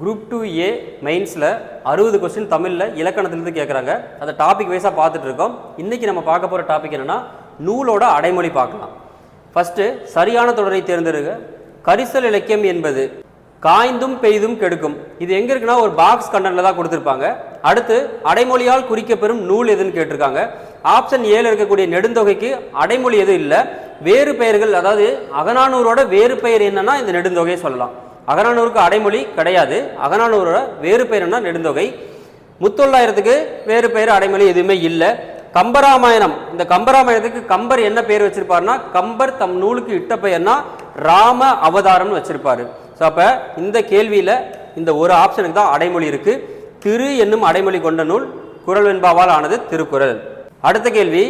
Group two ஏ மெயின்ஸில் அறுபது question தமிழில் இலக்கணத்துலேருந்து கேட்குறாங்க அதை டாபிக் வைஸாக பார்த்துட்டு இருக்கோம் இன்றைக்கி நம்ம பார்க்க போகிற டாபிக் என்னென்னா நூலோட அடைமொழி பார்க்கலாம். ஃபஸ்ட்டு சரியான தொடரை தேர்ந்தெடுங்க. கரிசல் இலக்கியம் என்பது காய்ந்தும் பெய்தும் கெடுக்கும். இது எங்கே இருக்குன்னா ஒரு பாக்ஸ் கண்டனில் தான் கொடுத்துருப்பாங்க. அடுத்து அடைமொழியால் குறிக்கப்பெறும் நூல் எதுன்னு கேட்டிருக்காங்க. ஆப்ஷன் ஏழு இருக்கக்கூடிய நெடுந்தொகைக்கு அடைமொழி எதுவும் இல்லை. வேறு பெயர்கள் அதாவது அகநானூரோட வேறு பெயர் என்னன்னா இந்த நெடுந்தொகையை சொல்லலாம். அகநானூருக்கு அடைமொழி கிடையாது. அகநானூரோட வேறு பெயர் என்ன? நெடுந்தொகை. முத்தொள்ளாயிரத்துக்கு வேறு பெயர் அடைமொழி எதுவுமே இல்லை. கம்பராமாயணம். இந்த கம்பராமாயணத்துக்கு கம்பர் என்ன பெயர் வச்சிருப்பாருன்னா கம்பர் தம் நூலுக்கு இட்ட பெயர்னா ராம அவதாரம்னு வச்சிருப்பாரு. ஸோ அப்போ இந்த கேள்வியில் இந்த ஒரு ஆப்ஷனுக்கு தான் அடைமொழி இருக்கு. திரு என்னும் அடைமொழி கொண்ட நூல் குரல் வெண்பாவால் ஆனது திருக்குறள். அடுத்த கேள்வி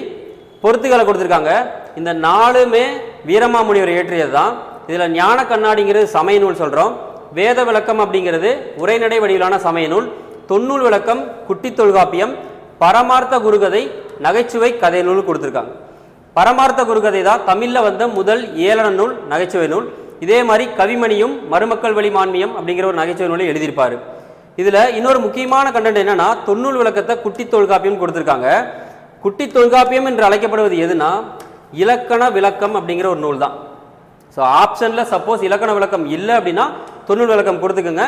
பொருத்துக்களை கொடுத்துருக்காங்க. இந்த நாலுமே வீரமாமுனிவர் இயற்றியது தான் இதில் ஞான கண்ணாடிங்கிறது சமய நூல் சொல்கிறோம் வேத விளக்கம் அப்படிங்கிறது உரைநடை வடிவிலான சமய நூல். தொன்னூல் விளக்கம் குட்டி தொல்காப்பியம் பரமார்த்த குருகதை நகைச்சுவை கதை நூல் கொடுத்துருக்காங்க. பரமார்த்த குருகதை தான் தமிழில் வந்த முதல் ஏளன நூல் நகைச்சுவை நூல். இதே மாதிரி கவிமணியும் மருமக்கள் வழி மான்மியம் அப்படிங்கிற ஒரு நகைச்சுவை நூலை எழுதியிருப்பார். இதில் இன்னொரு முக்கியமான கண்டென்ட் என்னென்னா தொன்னூல் விளக்கத்தை குட்டி தொல்காப்பியம் கொடுத்துருக்காங்க. குட்டி தொல்காப்பியம் என்று அழைக்கப்படுவது எதுனா இலக்கண விளக்கம் அப்படிங்கிற ஒரு நூல் தான் ஸோ ஆப்ஷனில் சப்போஸ் இலக்கண விளக்கம் இல்லை அப்படின்னா தொண்ணூறு விளக்கம் கொடுத்துக்குங்க.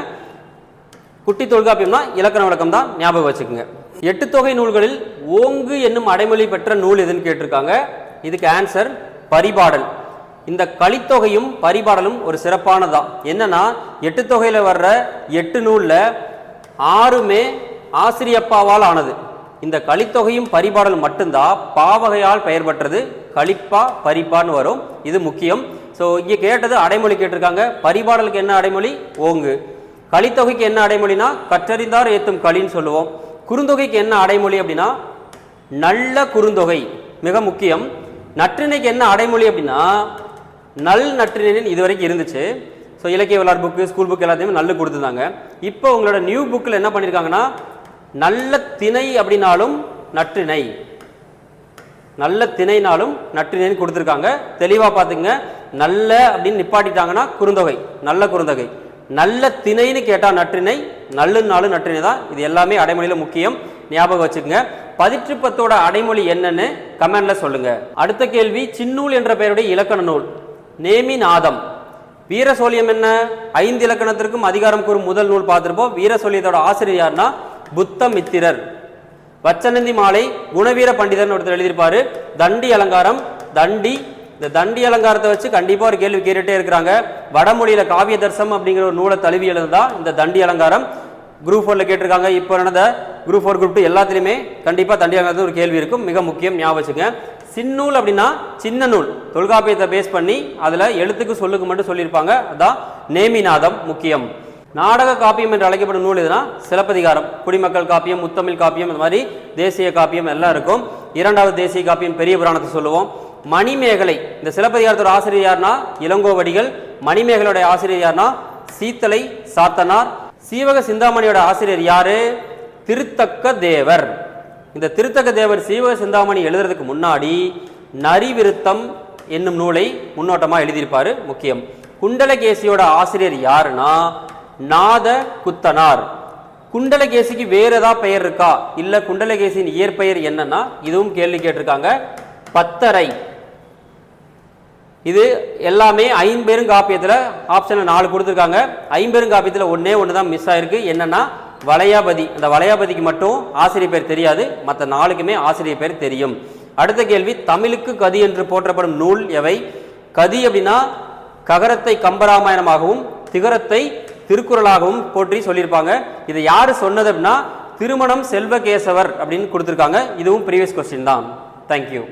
குட்டி தொல்காப்பியம்னா இலக்கண விளக்கம் தான் ஞாபகம் வச்சுக்கோங்க. எட்டு தொகை நூல்களில் ஓங்கு என்னும் அடைமொழி பெற்ற நூல் எதுன்னு கேட்டிருக்காங்க. இதுக்கு ஆன்சர் பரிபாடல். இந்த கலித்தொகையும் பரிபாடலும் ஒரு சிறப்பானதான் என்னன்னா எட்டு தொகையில் வர்ற எட்டு நூலில் ஆறுமே ஆசிரியப்பாவால் ஆனது. இந்த கலித்தொகையும் பரிபாடல் மட்டும்தான் பாவகையால் பெயர் பெற்றது கலிப்பா பரிப்பான்னு வரும். இது முக்கியம். ஸோ இங்கே கேட்டது அடைமொழி கேட்டிருக்காங்க. பரிபாடலுக்கு என்ன அடைமொழி? ஓங்கு. கலித்தொகைக்கு என்ன அடைமொழினா கற்றறிந்தார் ஏத்தும் களின்னு சொல்லுவோம். குறுந்தொகைக்கு என்ன அடைமொழி அப்படின்னா நல்ல குறுந்தொகை. மிக முக்கியம். நற்றிணைக்கு என்ன அடைமொழி அப்படின்னா நல் நற்றிணைன்னு இது வரைக்கும் இருந்துச்சு. ஸோ இலக்கிய விளாட் புக்கு ஸ்கூல் புக் எல்லாத்தையுமே நல்ல கொடுத்துருந்தாங்க. இப்போ உங்களோட நியூ புக்கில் என்ன பண்ணியிருக்காங்கன்னா நல்ல திணை அப்படின்னாலும் நற்றிணை. நல்ல திணைனாலும் நற்றிணைன்னு கொடுத்துருக்காங்க. தெளிவாக பார்த்துங்க நல்ல அப்படின்னு நிப்பாட்டிட்டாங்கன்னா குறுந்தொகை நல்ல குறுந்தொகை. நல்ல திணைன்னு கேட்டால் நற்றிணை நல்லுனாலும் நற்றிணை தான். இது எல்லாமே அடைமொழியில் முக்கியம். ஞாபகம் வச்சுக்கோங்க. பதிற்றுப்பத்தோட அடைமொழி என்னன்னு கமெண்ட்ல சொல்லுங்க. அடுத்த கேள்வி சின்னூல் என்ற பெயருடைய இலக்கண நூல். நேமி நாதம் வீரசோழியம் என்ன? ஐந்து இலக்கணத்திற்கும் அதிகாரம் கூறும் முதல் நூல் பார்த்துருப்போம். வீரசோழியத்தோட ஆசிரியர் யாருன்னா புத்தமித்திரர். வச்சநந்தி மாலை குணவீர பண்டிதர்னு ஒருத்தர் எழுதியிருப்பாரு. தண்டி அலங்காரம் தண்டி. இந்த தண்டி அலங்காரத்தை வச்சு கண்டிப்பாக ஒரு கேள்வி கேட்டுட்டே இருக்கிறாங்க. வடமொழியில் காவிய தர்சம் அப்படிங்கிற ஒரு நூலை தழுவி எழுதுதா இந்த தண்டி அலங்காரம்? குரூப் ஃபோரில் கேட்டிருக்காங்க. இப்போ நடந்த குரூப் ஃபோர் குரூப் டூ எல்லாத்துலேயுமே கண்டிப்பாக தண்டி அலங்காரத்தில் ஒரு கேள்வி இருக்கும். மிக முக்கியம் ஞாபகம் வச்சுங்க சின்னூல் அப்படின்னா சின்ன நூல். தொல்காப்பியத்தை பேஸ் பண்ணி அதில் எழுத்துக்கு சொல்லுக்கு மட்டும் சொல்லியிருப்பாங்க. அதான் நேமிநாதம் முக்கியம். நாடக காப்பியம் என்று அழைக்கப்படும் நூல் எதுனா சிலப்பதிகாரம் குடிமக்கள் காப்பியம் முத்தமிழ் காப்பியம் இந்த மாதிரி தேசிய காப்பியம் எல்லாம் இருக்கும். இரண்டாவது தேசிய காப்பியம் பெரிய புராணத்தை சொல்லுவோம். மணிமேகலை இந்த சிலப்பதிகாரத்தோட ஆசிரியர் யார்னா? இளங்கோவடிகள். மணிமேகலையோட ஆசிரியர் யாருன்னா சீத்தலை சாத்தனார். சீவக சிந்தாமணியோட ஆசிரியர் யாரு? திருத்தக்க தேவர். இந்த திருத்தக்க தேவர் சீவக சிந்தாமணி எழுதுறதுக்கு முன்னாடி நரிவிருத்தம் என்னும் நூலை முன்னோட்டமாக எழுதியிருப்பார் முக்கியம். குண்டலகேசியோட ஆசிரியர் யாருன்னா? நாத குத்தனார் குண்டலகேசிக்கு வேற ஏதாவது பெயர் இருக்கா? இல்ல குண்டலகேசியின் இயற்பெயர் என்னன்னா? இதுவும் கேள்வி கேட்டிருக்காங்க. பத்தரை. இது எல்லாமே ஐம்பெரும் காப்பியத்தில் ஆப்ஷனில் நாலு கொடுத்துருக்காங்க. ஐம்பெரும் காப்பியத்தில் ஒன்றே ஒன்று தான் மிஸ் ஆயிருக்கு. என்னென்னா வளையாபதி. அந்த வளையாபதிக்கு மட்டும் ஆசிரியர் பேர் தெரியாது. மற்ற நாளுக்குமே ஆசிரியர் பேர் தெரியும். அடுத்த கேள்வி தமிழுக்கு கதி என்று போற்றப்படும் நூல் எவை? கதி அப்படின்னா ககரத்தை கம்பராமாயணமாகவும் திகரத்தை திருக்குறளாகவும் போற்றி சொல்லியிருப்பாங்க. இதை யார் சொன்னது அப்படின்னா திருமணம் செல்வகேசவர் அப்படின்னு கொடுத்துருக்காங்க. இதுவும் ப்ரீவியஸ் கொஸ்டின் தான். தேங்க்யூ